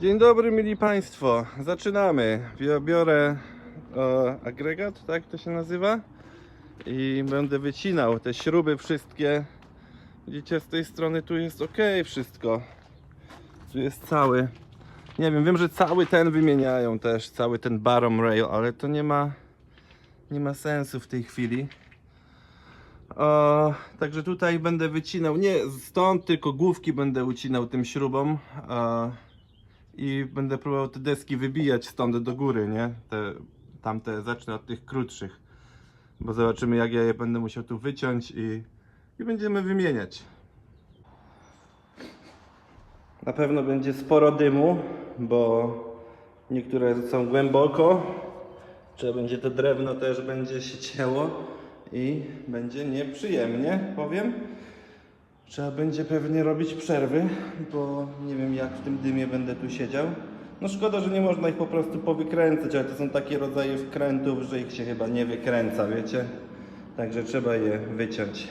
Dzień dobry, mili Państwo. Zaczynamy. Bio- Biorę agregat, tak to się nazywa. I będę wycinał te śruby wszystkie. Widzicie, z tej strony tu jest ok, wszystko. Tu jest cały. Nie wiem, wiem, że cały ten wymieniają też, cały ten barom rail, ale to nie ma, nie ma sensu w tej chwili. O, także tutaj będę wycinał, nie stąd, tylko główki będę ucinał tym śrubą. A, i będę próbował te deski wybijać stąd do góry, nie? Te, tamte zacznę od tych krótszych. Bo zobaczymy jak ja je będę musiał tu wyciąć i, i będziemy wymieniać. Na pewno będzie sporo dymu, bo niektóre są głęboko. Trzeba będzie to drewno też będzie się cięło i będzie nieprzyjemnie, powiem. Trzeba będzie pewnie robić przerwy, bo nie wiem jak w tym dymie będę tu siedział. No szkoda, że nie można ich po prostu powykręcać, ale to są takie rodzaje wkrętów, że ich się chyba nie wykręca, wiecie? Także trzeba je wyciąć.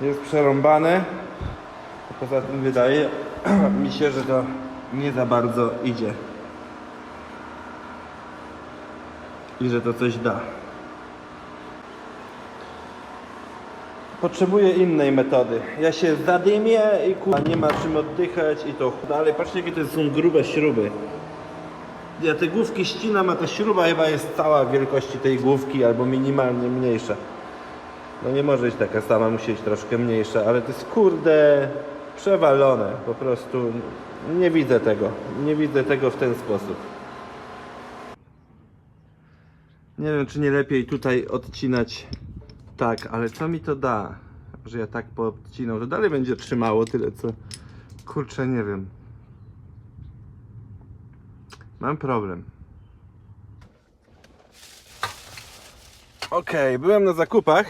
Jest przerąbane. Poza tym wydaje mi się, że to nie za bardzo idzie. I że to coś da. Potrzebuję innej metody. Ja się zadymię i kurwa nie ma czym oddychać i to dalej. Patrzcie jakie to są grube śruby. Ja te główki ścinam, a ta śruba chyba jest cała wielkości tej główki albo minimalnie mniejsza. No nie może być taka sama, musi być troszkę mniejsza, ale to jest kurde przewalone. Po prostu nie widzę tego. Nie widzę tego w ten sposób. Nie wiem, czy nie lepiej tutaj odcinać tak, ale co mi to da, że ja tak poodcinał? To dalej będzie trzymało tyle, co... Kurczę, nie wiem. Mam problem. Okej, byłem na zakupach.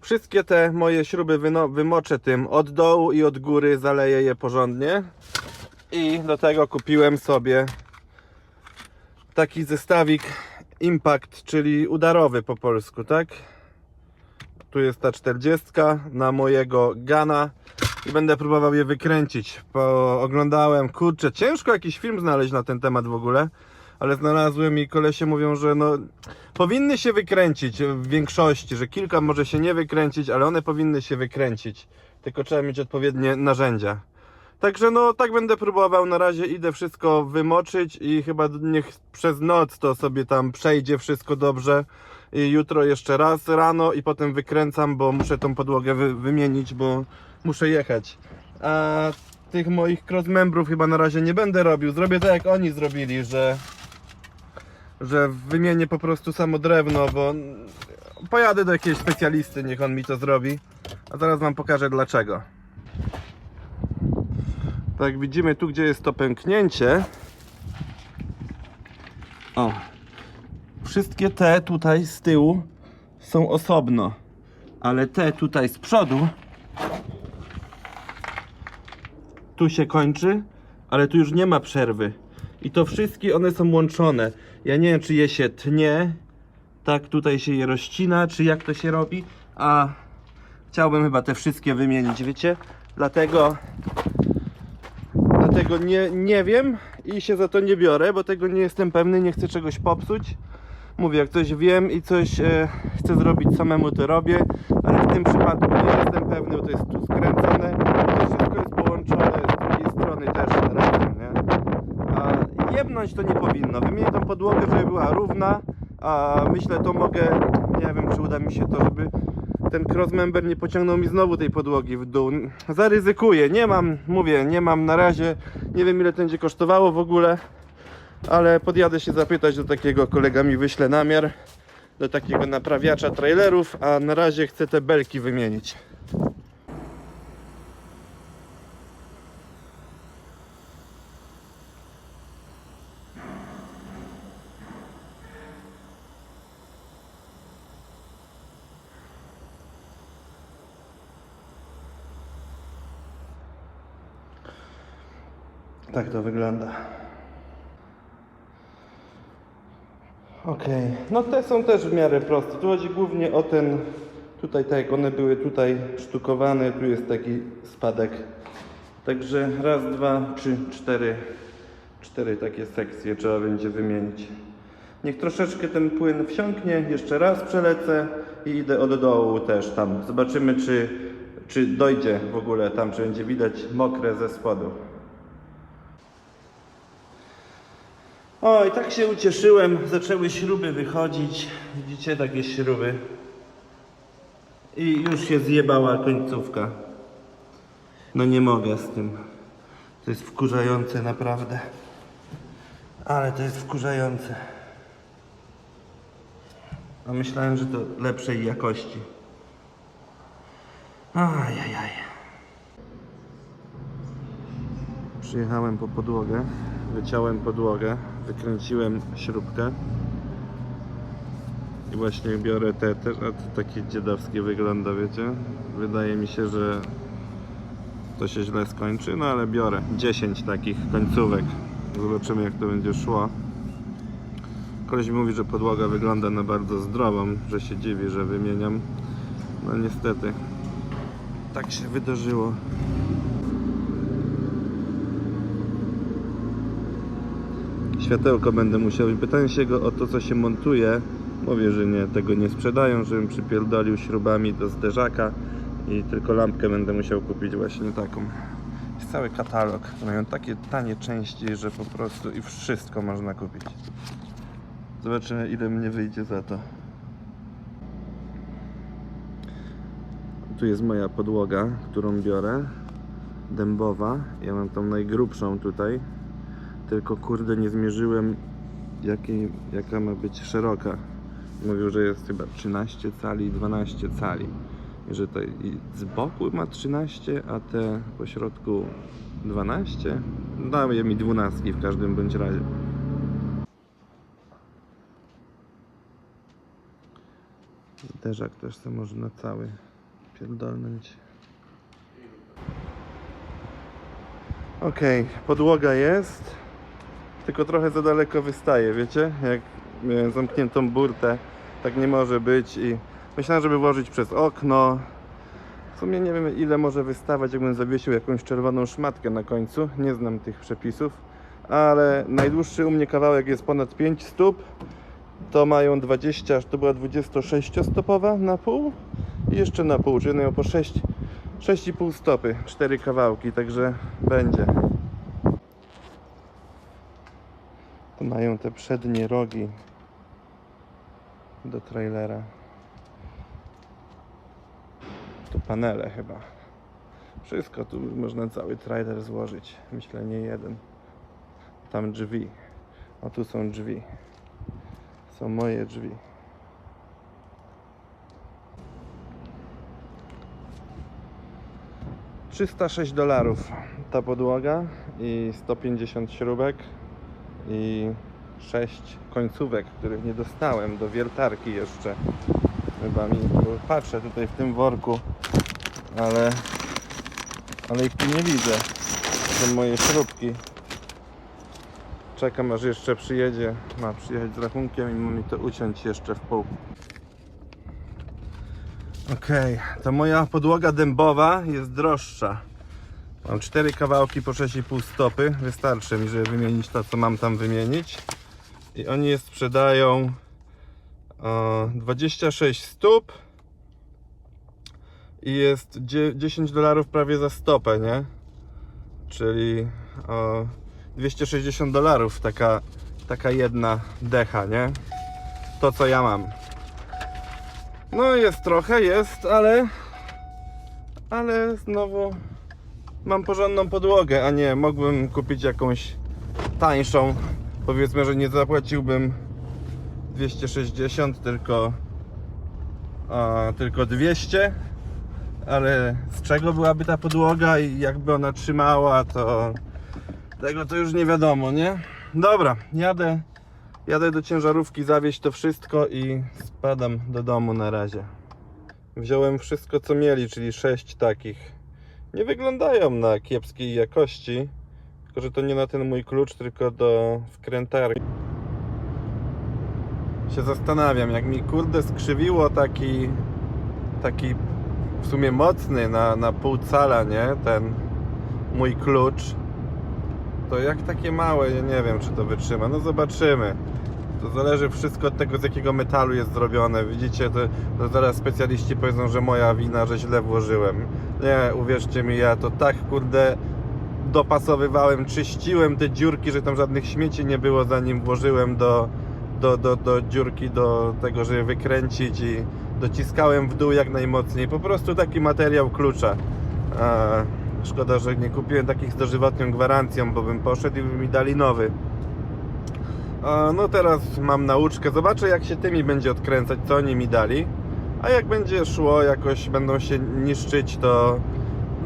Wszystkie te moje śruby wymoczę tym od dołu i od góry, zaleję je porządnie. I do tego kupiłem sobie taki zestawik Impact, czyli udarowy po polsku, tak? Tu jest ta 40 na mojego Gana i będę próbował je wykręcić. Bo oglądałem, kurczę, ciężko jakiś film znaleźć na ten temat w ogóle, ale znalazłem i kolesie mówią, że no powinny się wykręcić w większości, że kilka może się nie wykręcić, ale one powinny się wykręcić. Tylko trzeba mieć odpowiednie narzędzia. Także no tak będę próbował. Na razie idę wszystko wymoczyć i chyba niech przez noc to sobie tam przejdzie wszystko dobrze. I jutro jeszcze raz rano i potem wykręcam, bo muszę tą podłogę wy wymienić, bo muszę jechać. A tych moich crossmembrów chyba na razie nie będę robił. Zrobię tak jak oni zrobili, że że wymienię po prostu samo drewno, bo pojadę do jakiegoś specjalisty, niech on mi to zrobi. A zaraz wam pokażę dlaczego. Tak widzimy tu, gdzie jest to pęknięcie. O. Wszystkie te tutaj z tyłu są osobno, ale te tutaj z przodu tu się kończy, ale tu już nie ma przerwy. I to wszystkie one są łączone. Ja nie wiem, czy je się tnie, tak tutaj się je rozcina, czy jak to się robi, a chciałbym chyba te wszystkie wymienić, wiecie? Dlatego Dlatego nie, nie wiem i się za to nie biorę, bo tego nie jestem pewny, nie chcę czegoś popsuć. Mówię, jak coś wiem i coś e, chcę zrobić samemu, to robię, ale w tym przypadku nie jestem pewny, bo to jest tu skręcone, to wszystko jest połączone z drugiej strony też razem, nie? A jebnąć to nie powinno. Wymienię tą podłogę, żeby była równa, a myślę, to mogę, nie wiem, czy uda mi się to, żeby ten crossmember nie pociągnął mi znowu tej podłogi w dół. Zaryzykuję, nie mam, mówię, nie mam na razie, nie wiem ile to będzie kosztowało w ogóle, ale podjadę się zapytać do takiego, kolega mi wyśle namiar, do takiego naprawiacza trailerów, a na razie chcę te belki wymienić. Tak to wygląda. Okej, no te są też w miarę proste. Tu chodzi głównie o ten, tutaj tak jak one były tutaj sztukowane, tu jest taki spadek Także raz, dwa, trzy, cztery, cztery takie sekcje trzeba będzie wymienić. Niech troszeczkę ten płyn wsiąknie, jeszcze raz przelecę i idę od dołu też tam. Zobaczymy, czy, czy dojdzie w ogóle tam, czy będzie widać mokre ze spodu. O, i tak się ucieszyłem, zaczęły śruby wychodzić. Widzicie, takie śruby. I już się zjebała końcówka. No nie mogę z tym. To jest wkurzające naprawdę. Ale to jest wkurzające. A myślałem, że to lepszej jakości. Ajajaj. Przyjechałem po podłogę, wyciąłem podłogę, wykręciłem śrubkę i właśnie biorę te, te a to takie dziadowskie wygląda, wiecie? Wydaje mi się, że to się źle skończy, no ale biorę 10 takich końcówek. Zobaczymy jak to będzie szło. Koleś mi mówi, że podłoga wygląda na bardzo zdrową, że się dziwi, że wymieniam. No niestety, tak się wydarzyło. Światełko będę musiał. Pytałem się go o to, co się montuje. Mówię, że nie, tego nie sprzedają, żebym przypierdolił śrubami do zderzaka i tylko lampkę będę musiał kupić właśnie taką. Jest cały katalog. Mają takie tanie części, że po prostu i wszystko można kupić. Zobaczymy ile mnie wyjdzie za to. Tu jest moja podłoga, którą biorę. Dębowa. Ja mam tą najgrubszą tutaj. Tylko kurde nie zmierzyłem jakiej, jaka ma być szeroka. Mówił, że jest chyba 13 cali i 12 cali. I że to i z boku ma 13, a te po środku 12. Daje mi 12 w każdym bądź razie. Zderzak też to można cały pierdolnąć. Okej, podłoga jest, tylko trochę za daleko wystaje, wiecie? Jak zamkniętą burtę, tak nie może być i myślałem, żeby włożyć przez okno. W sumie nie wiem ile może wystawać, jakbym zawiesił jakąś czerwoną szmatkę na końcu. Nie znam tych przepisów, ale najdłuższy u mnie kawałek jest ponad 5 stóp. To mają 20, to była 26 stopowa na pół i jeszcze na pół, czyli mają po 6, 6,5 stopy, 4 kawałki, także będzie. Tu mają te przednie rogi do trailera. Tu panele chyba. Wszystko tu można cały trailer złożyć. Myślę nie jeden. Tam drzwi. O tu są drzwi. Są moje drzwi. ...306 dolarów ta podłoga i 150 śrubek i 6 końcówek, których nie dostałem do wiertarki jeszcze. Chyba mi, patrzę tutaj w tym worku, ale, ale ich tu nie widzę. To są moje śrubki. Czekam aż jeszcze przyjedzie, ma przyjechać z rachunkiem i ma mi to uciąć jeszcze w pół. Okej, to moja podłoga dębowa jest droższa. Mam cztery kawałki po 6,5 stopy. Wystarczy mi, żeby wymienić to, co mam tam wymienić. I oni je sprzedają o, 26 stóp i jest dzie- 10 dolarów prawie za stopę, nie? Czyli o, 260 dolarów taka, taka jedna decha, nie? To co ja mam. No jest trochę, jest, ale ale znowu mam porządną podłogę, a nie mógłbym kupić jakąś tańszą. Powiedzmy, że nie zapłaciłbym 260, tylko a, tylko 200. Ale z czego byłaby ta podłoga i jakby ona trzymała, to tego to już nie wiadomo, nie? Dobra, jadę jadę do ciężarówki zawieźć to wszystko i spadam do domu na razie. Wziąłem wszystko co mieli, czyli 6 takich. Nie wyglądają na kiepskiej jakości, tylko że to nie na ten mój klucz, tylko do wkrętarki. Się zastanawiam, jak mi kurde skrzywiło taki taki w sumie mocny na, na pół cala, nie? Ten mój klucz, to jak takie małe, ja nie wiem czy to wytrzyma. No zobaczymy. To zależy wszystko od tego, z jakiego metalu jest zrobione. Widzicie, to, to zaraz specjaliści powiedzą, że moja wina, że źle włożyłem. Nie, uwierzcie mi, ja to tak kurde dopasowywałem, czyściłem te dziurki, że tam żadnych śmieci nie było, zanim włożyłem do, do, do, do dziurki, do tego, żeby wykręcić i dociskałem w dół jak najmocniej. Po prostu taki materiał klucza. A, szkoda, że nie kupiłem takich z dożywotnią gwarancją, bo bym poszedł i by mi dali nowy. A, no teraz mam nauczkę. Zobaczę jak się tymi będzie odkręcać, co oni mi dali. A jak będzie szło, jakoś będą się niszczyć, to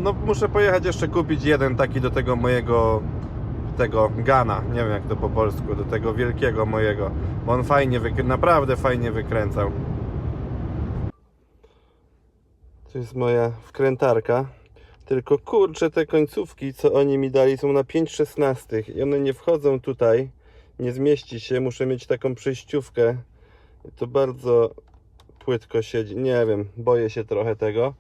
no muszę pojechać jeszcze kupić jeden taki do tego mojego tego Gana, nie wiem jak to po polsku, do tego wielkiego mojego, bo on fajnie, naprawdę fajnie wykręcał. To jest moja wkrętarka. Tylko kurczę, te końcówki, co oni mi dali, są na 5 szesnastych i one nie wchodzą tutaj. Nie zmieści się, muszę mieć taką przejściówkę. To bardzo płytko siedzi. Nie wiem, boję się trochę tego.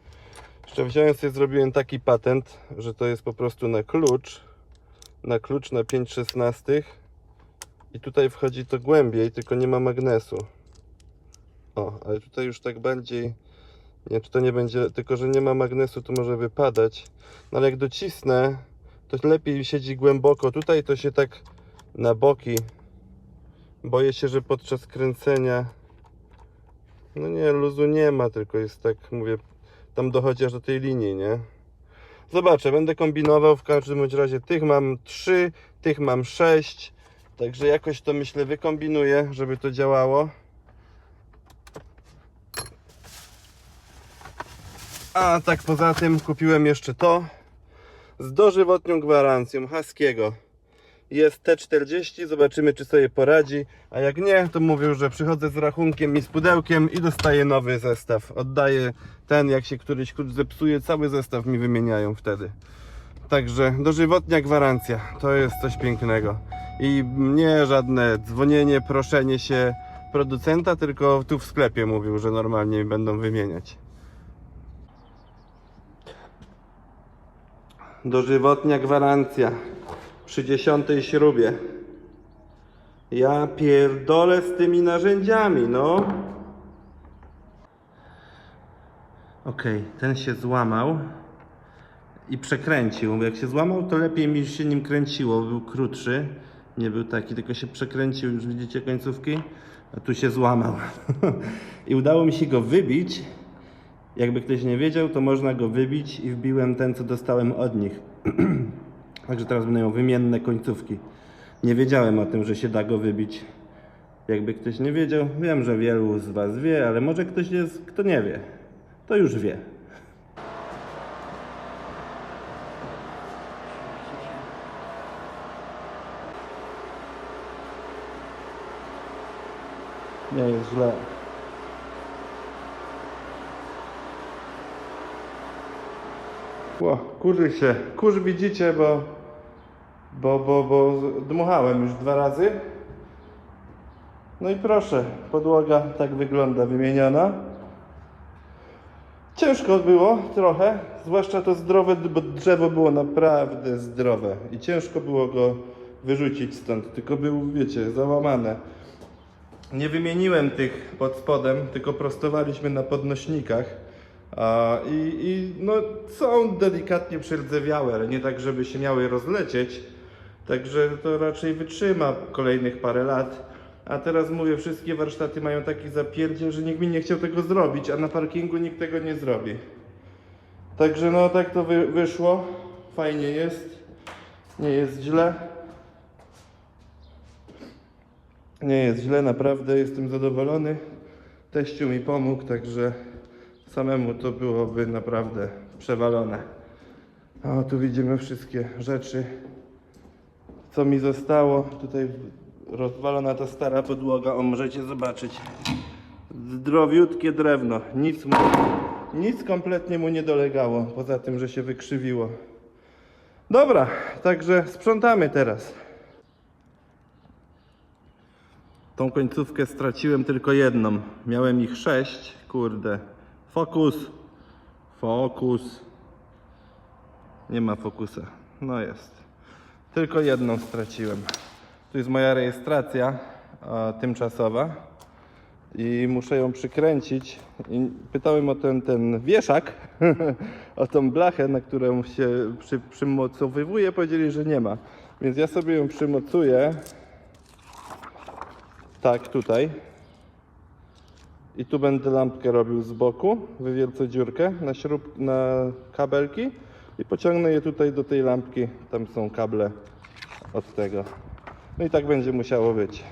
Jeszcze wziąłem sobie, zrobiłem taki patent, że to jest po prostu na klucz. Na klucz na 5 szesnastych. I tutaj wchodzi to głębiej, tylko nie ma magnesu. O, ale tutaj już tak bardziej nie, czy to nie będzie, tylko że nie ma magnesu, to może wypadać. No ale jak docisnę, to lepiej siedzi głęboko. Tutaj to się tak na boki. Boję się, że podczas kręcenia. No nie, luzu nie ma, tylko jest tak, mówię, tam dochodzi aż do tej linii, nie? Zobaczę, będę kombinował. W każdym bądź razie tych mam 3, tych mam 6. Także jakoś to myślę wykombinuję, żeby to działało. A tak poza tym kupiłem jeszcze to z dożywotnią gwarancją Haskiego. Jest T40, zobaczymy czy sobie poradzi, a jak nie, to mówię, że przychodzę z rachunkiem i z pudełkiem i dostaję nowy zestaw. Oddaję ten, jak się któryś klucz zepsuje, cały zestaw mi wymieniają wtedy. Także dożywotnia gwarancja, to jest coś pięknego. I nie żadne dzwonienie, proszenie się producenta, tylko tu w sklepie mówił, że normalnie będą wymieniać. Dożywotnia gwarancja przy dziesiątej śrubie. Ja pierdolę z tymi narzędziami, no. Okej, ten się złamał i przekręcił. Jak się złamał, to lepiej mi się nim kręciło. Był krótszy, nie był taki, tylko się przekręcił. Już widzicie końcówki? A tu się złamał. I udało mi się go wybić. Jakby ktoś nie wiedział, to można go wybić i wbiłem ten, co dostałem od nich. Także teraz będą wymienne końcówki. Nie wiedziałem o tym, że się da go wybić. Jakby ktoś nie wiedział, wiem, że wielu z Was wie, ale może ktoś jest, kto nie wie. To już wie. Nie jest źle. Kurzy się. Kurz widzicie, bo, bo, bo, bo dmuchałem już dwa razy. No i proszę, podłoga tak wygląda, wymieniona. Ciężko było trochę, zwłaszcza to zdrowe, bo drzewo było naprawdę zdrowe i ciężko było go wyrzucić stąd, tylko był, wiecie, załamane. Nie wymieniłem tych pod spodem, tylko prostowaliśmy na podnośnikach. I, I no, są delikatnie przerdzewiałe, ale nie tak, żeby się miały rozlecieć. Także to raczej wytrzyma kolejnych parę lat. A teraz mówię, wszystkie warsztaty mają taki zapierdziel, że nikt mi nie chciał tego zrobić, a na parkingu nikt tego nie zrobi. Także no tak to wy, wyszło. Fajnie jest. Nie jest źle. Nie jest źle, naprawdę jestem zadowolony. Teściu mi pomógł, także samemu to byłoby naprawdę przewalone. O, tu widzimy wszystkie rzeczy, co mi zostało. Tutaj rozwalona ta stara podłoga, o możecie zobaczyć. Zdrowiutkie drewno, nic, mu, nic kompletnie mu nie dolegało, poza tym, że się wykrzywiło. Dobra, także sprzątamy teraz. Tą końcówkę straciłem tylko jedną. Miałem ich sześć. Kurde. Fokus. Fokus. Nie ma fokusa. No jest. Tylko jedną straciłem. Tu jest moja rejestracja tymczasowa i muszę ją przykręcić. I pytałem o ten, ten wieszak, o tą blachę, na którą się przy, przymocowywuje. Powiedzieli, że nie ma. Więc ja sobie ją przymocuję. Tak, tutaj. I tu będę lampkę robił z boku, wywielcę dziurkę na, śrub, na kabelki i pociągnę je tutaj do tej lampki. Tam są kable od tego. No i tak będzie musiało być.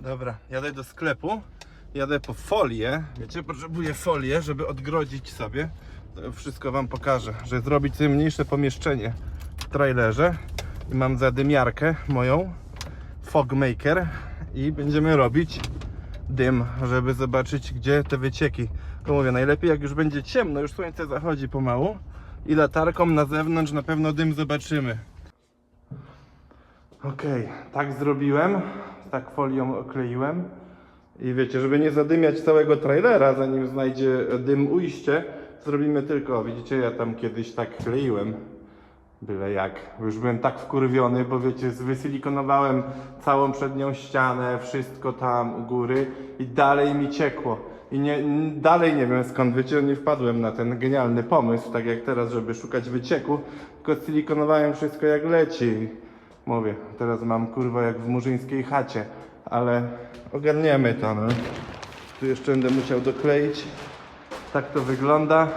Dobra, jadę do sklepu. Jadę po folię. Wiecie, potrzebuję folię, żeby odgrodzić sobie. To wszystko Wam pokażę, że zrobić sobie mniejsze pomieszczenie w trailerze. I mam zadymiarkę moją, Fogmaker i będziemy robić dym, żeby zobaczyć gdzie te wycieki. To mówię, najlepiej jak już będzie ciemno, już słońce zachodzi pomału i latarką na zewnątrz na pewno dym zobaczymy. Okej, tak zrobiłem, tak folią okleiłem i wiecie, żeby nie zadymiać całego trailera, zanim znajdzie dym ujście, zrobimy tylko, widzicie, ja tam kiedyś tak kleiłem, byle jak, już byłem tak wkurwiony, bo wiecie, wysilikonowałem całą przednią ścianę, wszystko tam u góry i dalej mi ciekło. I nie, dalej nie wiem skąd, wiecie, nie wpadłem na ten genialny pomysł, tak jak teraz, żeby szukać wycieku, tylko silikonowałem wszystko jak leci. Mówię, teraz mam kurwa jak w murzyńskiej chacie, ale ogarniemy to, no. Tu jeszcze będę musiał dokleić. Tak to wygląda.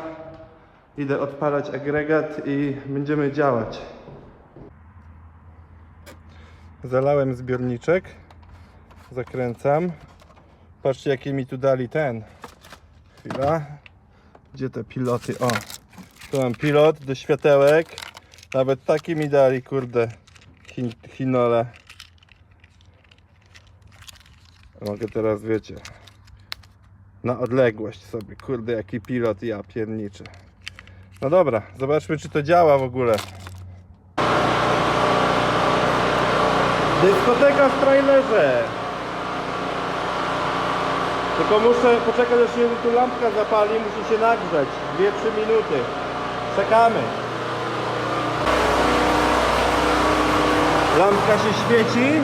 Idę odpalać agregat i będziemy działać. Zalałem zbiorniczek. Zakręcam. Patrzcie jakie mi tu dali ten. Chwila. Gdzie te piloty? O. Tu mam pilot do światełek. Nawet taki mi dali, kurde. Chin chinole. Mogę teraz, wiecie, na odległość sobie. Kurde, jaki pilot ja pierniczę. No dobra, zobaczmy czy to działa w ogóle. Dyskoteka w trailerze. Tylko muszę poczekać aż się tu lampka zapali, musi się nagrzać. 2-3 minuty. Czekamy. Lampka się świeci.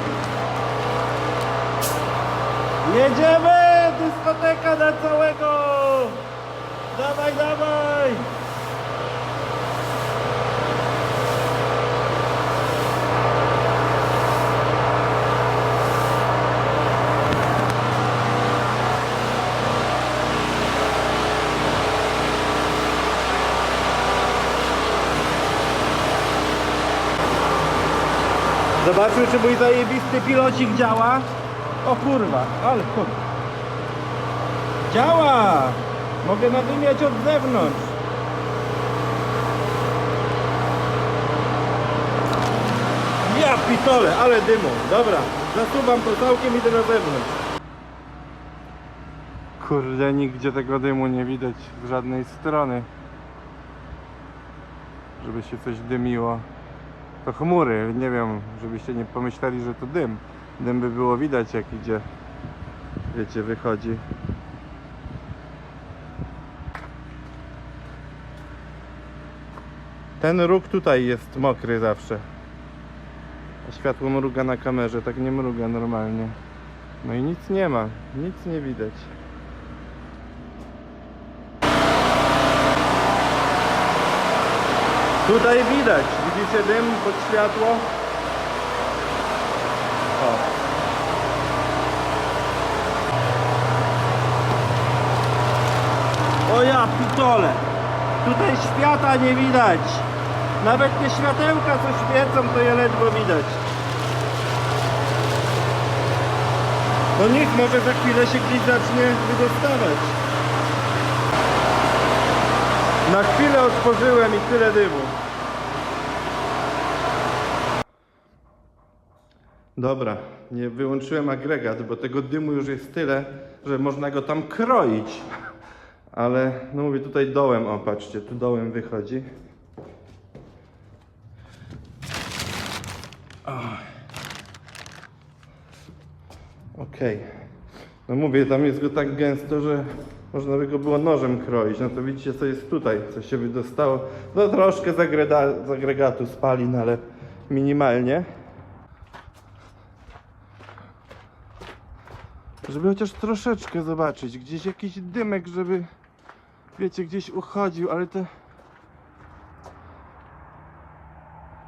Jedziemy! Dyskoteka na całego! Dawaj, dawaj! Zobaczmy, czy mój zajebisty pilocik działa. O kurwa, ale kurwa. Działa! Mogę nadymiać od zewnątrz. Ja pitole, ale dymu. Dobra, zasuwam to całkiem, idę na zewnątrz. Kurde, nigdzie tego dymu nie widać z żadnej strony. Żeby się coś dymiło. To chmury, nie wiem, żebyście nie pomyśleli, że to dym. Dym by było widać jak idzie, wiecie, wychodzi. Ten róg tutaj jest mokry zawsze. A światło mruga na kamerze, tak nie mruga normalnie. No i nic nie ma, nic nie widać. Tutaj widać, widzicie dym pod światło? O. O ja pitole! Tutaj świata nie widać! Nawet te światełka co świecą to je ledwo widać. No nic, może za chwilę się gdzieś zacznie wydostawać. Na chwilę otworzyłem i tyle dymu. Dobra, nie wyłączyłem agregat, bo tego dymu już jest tyle, że można go tam kroić. Ale no mówię tutaj dołem, o patrzcie, tu dołem wychodzi. Okej. No mówię, tam jest go tak gęsto, że Można by go było nożem kroić. No to widzicie, co jest tutaj, co się wydostało. No troszkę z agregatu spalin, ale minimalnie. Żeby chociaż troszeczkę zobaczyć, gdzieś jakiś dymek, żeby wiecie, gdzieś uchodził, ale to...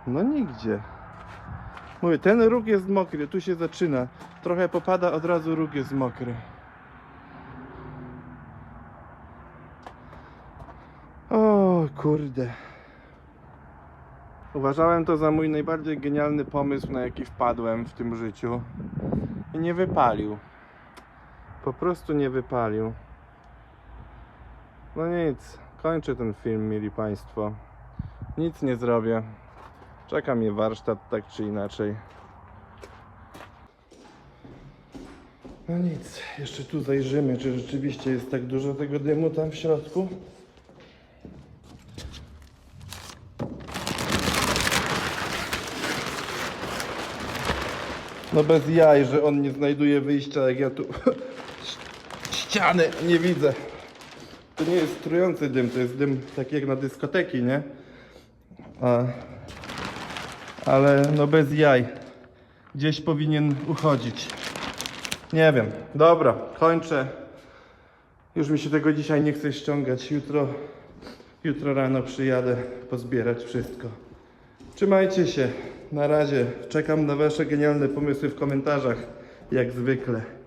No nigdzie. Mówię, ten róg jest mokry, tu się zaczyna. Trochę popada, od razu róg jest mokry. O kurde. Uważałem to za mój najbardziej genialny pomysł, na jaki wpadłem w tym życiu. I nie wypalił. Po prostu nie wypalił. No nic, kończę ten film, mieli Państwo. Nic nie zrobię. Czeka mnie warsztat tak czy inaczej. No nic, jeszcze tu zajrzymy, czy rzeczywiście jest tak dużo tego dymu tam w środku. No bez jaj, że on nie znajduje wyjścia, jak ja tu ściany nie widzę. To nie jest trujący dym, to jest dym taki jak na dyskoteki, nie? A, ale no bez jaj. Gdzieś powinien uchodzić. Nie wiem. Dobra, kończę. Już mi się tego dzisiaj nie chce ściągać. Jutro, jutro rano przyjadę pozbierać wszystko. Trzymajcie się. Na razie. Czekam na Wasze genialne pomysły w komentarzach. Jak zwykle.